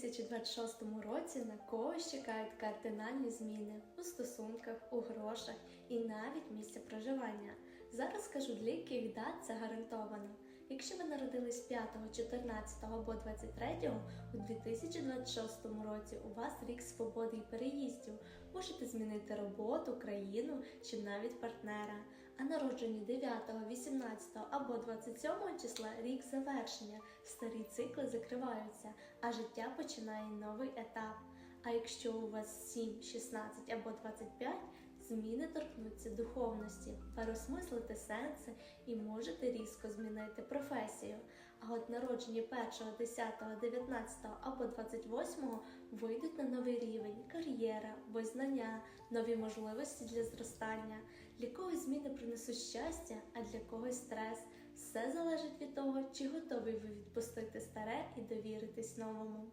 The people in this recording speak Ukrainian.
2026 році на когось чекають кардинальні зміни у стосунках, у грошах і навіть місця проживання. Зараз скажу, для яких дат це гарантовано. Якщо ви народились 5, 14 або 23, у 2026 році у вас рік свободи і переїздів. Можете змінити роботу, країну чи навіть партнера. А народжені 9, 18 або 27 числа рік завершення. Старі цикли закриваються, а життя починає новий етап. А якщо у вас 7, 16 або 25, зміни торкнуться духовності, переосмислити сенси і можете різко змінити професію. А от народжені 1, 10, 19 або 28 вийдуть на новий рівень кар'єра, визнання, нові можливості для зростання. Для когось зміни принесуть щастя, а для когось стрес. Все залежить від того, чи готові ви відпустити старе і довіритись новому.